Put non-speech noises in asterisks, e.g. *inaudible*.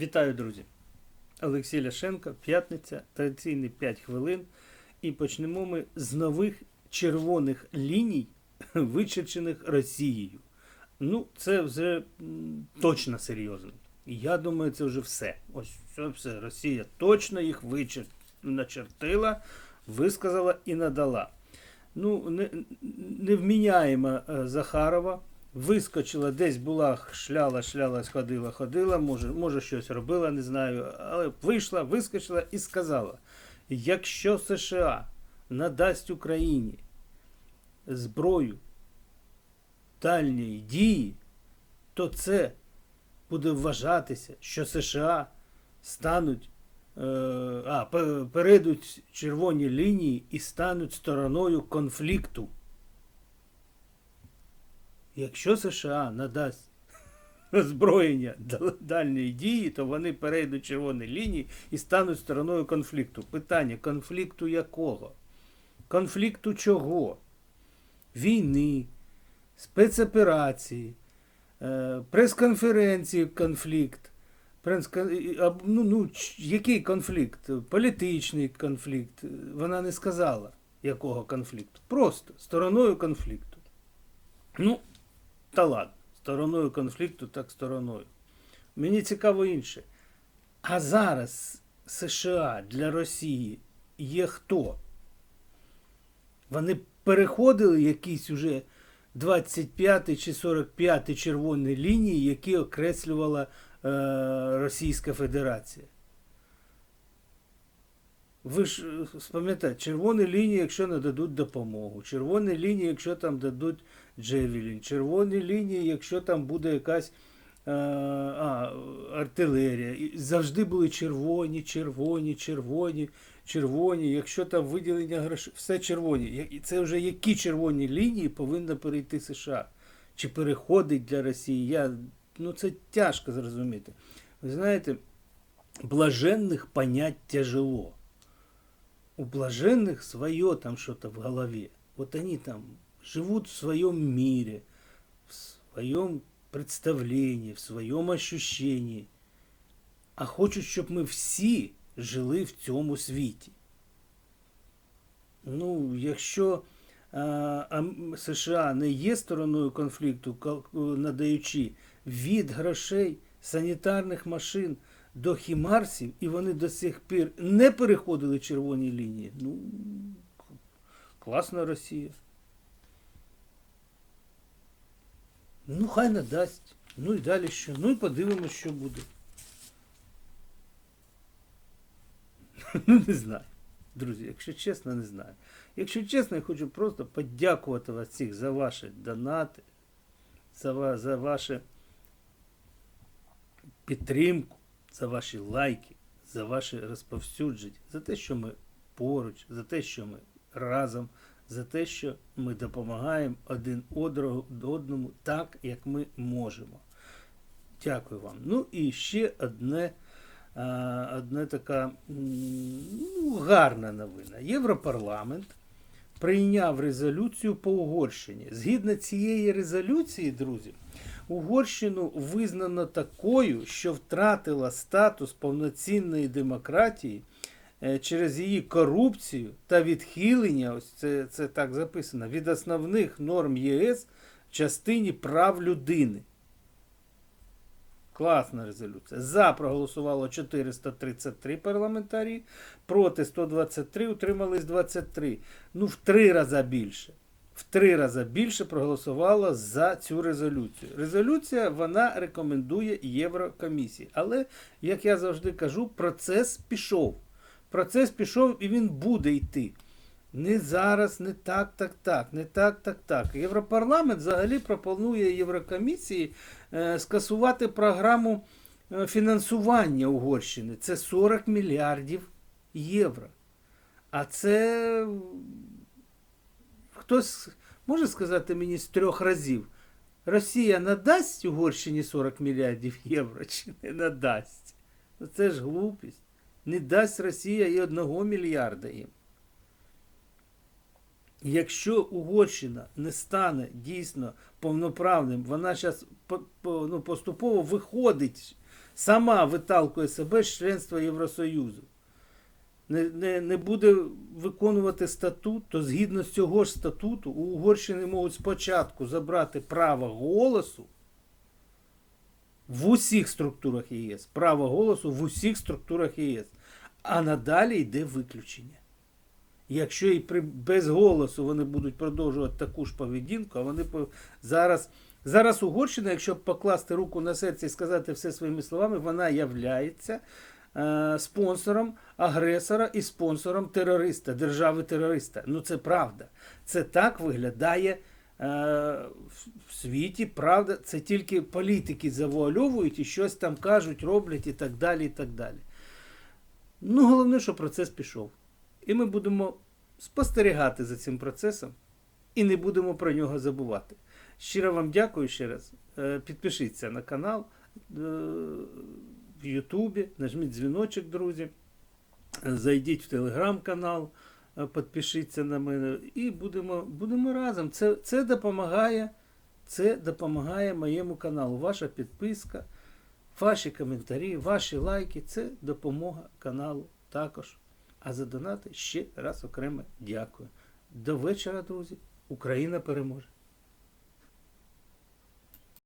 Вітаю, друзі! Олексій Ляшенко, п'ятниця, традиційні 5 хвилин. І почнемо ми з нових червоних ліній, *laughs* вичерчених Росією. Ну, це вже точно серйозно. Я думаю, це вже все. Ось це все. Росія точно їх вичер... начертила, висказала і надала. Ну, не, невміняєма е, Захарова. Вискочила, десь була, шляла, шляла, ходила, ходила, може, може щось робила, не знаю. Але вийшла, вискочила і сказала: якщо США надасть Україні зброю дальньої дії, то це буде вважатися, що США стануть, е, а, пе- перейдуть червоні лінії і стануть стороною конфлікту. Якщо США надасть озброєння дал- дальньої дії, то вони перейдуть червоні лінії і стануть стороною конфлікту. Питання: конфлікту якого? Конфлікту чого? Війни, спецоперації, е, прес-конференції конфлікт. Ну, ну, який конфлікт? Політичний конфлікт. Вона не сказала, якого конфлікту. Просто стороною конфлікту. Ну, та ладно, стороною конфлікту, так стороною. Мені цікаво інше. А зараз США для Росії є хто? Вони переходили якісь уже 25 чи 45 червоні лінії, які окреслювала е, Російська Федерація. Ви ж е, спам'ятаєте, червоні лінії, якщо не дадуть допомогу, червоні лінії, якщо там дадуть Джевелін, червоні лінії, якщо там буде якась е, а, артилерія. І завжди були червоні, червоні, червоні, червоні. Якщо там виділення грошей, все червоні. І це вже які червоні лінії повинна перейти США? Чи переходить для Росії? Я, ну це тяжко зрозуміти. Ви знаєте, блаженних понять тяжело. У блаженных свое там что-то в голове. Вот они там живут в своем мире, в своем представлении, в своем ощущении. А хочуть, щоб ми всі жили в цьому світі. Ну, якщо а, США не є стороною конфлікту, надаючи від грошей, санітарних машин до хімарсів, і вони до сих пір не переходили червоні лінії. Ну, класна Росія. Ну, хай надасть. Ну і далі що? Ну і подивимось, що буде. *laughs* Ну, не знаю. Друзі, якщо чесно, не знаю. Якщо чесно, я хочу просто подякувати вас всіх за ваші донати, за, за вашу підтримку, за ваші лайки, за ваше розповсюдження, за те, що ми поруч, за те, що ми разом, за те, що ми допомагаємо один одному так, як ми можемо. Дякую вам. Ну і ще одне, а, одне така ну, гарна новина. Європарламент прийняв резолюцію по Угорщині. Згідно цієї резолюції, друзі, Угорщину визнано такою, що втратила статус повноцінної демократії е, через її корупцію та відхилення, ось це, це так записано, від основних норм ЄС в частині прав людини. Класна резолюція. За проголосувало 433 парламентарі, проти 123, утримались 23. Ну, в три рази більше. В три рази більше проголосувало за цю резолюцію. Резолюція вона рекомендує Єврокомісії. Але, як я завжди кажу, процес пішов. Процес пішов і він буде йти. Не зараз, не так, так, так, не так, так, так. Європарламент взагалі пропонує Єврокомісії е, скасувати програму е, фінансування Угорщини. Це 40 мільярдів євро. А це хтось може сказати мені з трьох разів. Росія надасть Угорщині 40 мільярдів євро чи не надасть? Ну це ж глупість. Не дасть Росія і одного мільярда їм. Якщо Угорщина не стане дійсно повноправним, вона зараз ну, поступово виходить сама виталкує себе з членства Євросоюзу, не, не, не буде виконувати статут, то згідно з цього ж статуту у Угорщини можуть спочатку забрати право голосу в усіх структурах ЄС. Право голосу в усіх структурах ЄС. А надалі йде виключення. Якщо і при, без голосу вони будуть продовжувати таку ж поведінку, а вони зараз, зараз Угорщина, якщо покласти руку на серце і сказати все своїми словами, вона являється спонсором агресора і спонсором терориста, держави-терориста. Ну це правда. Це так виглядає е, в- світі, правда. Це тільки політики завуальовують і щось там кажуть, роблять і так далі. і так далі. Ну, головне, що процес пішов. І ми будемо спостерігати за цим процесом і не будемо про нього забувати. Щиро вам дякую ще раз. Е, Підпишіться на канал е, Ютубі, нажміть дзвіночок, друзі. Е, Зайдіть в телеграм-канал, е, підпишіться на мене і будемо, будемо разом. Це, це допомагає. Це допомагає моєму каналу. Ваша підписка, ваші коментарі, ваші лайки це допомога каналу також. А за донати ще раз окремо дякую. До вечора, друзі. Україна переможе!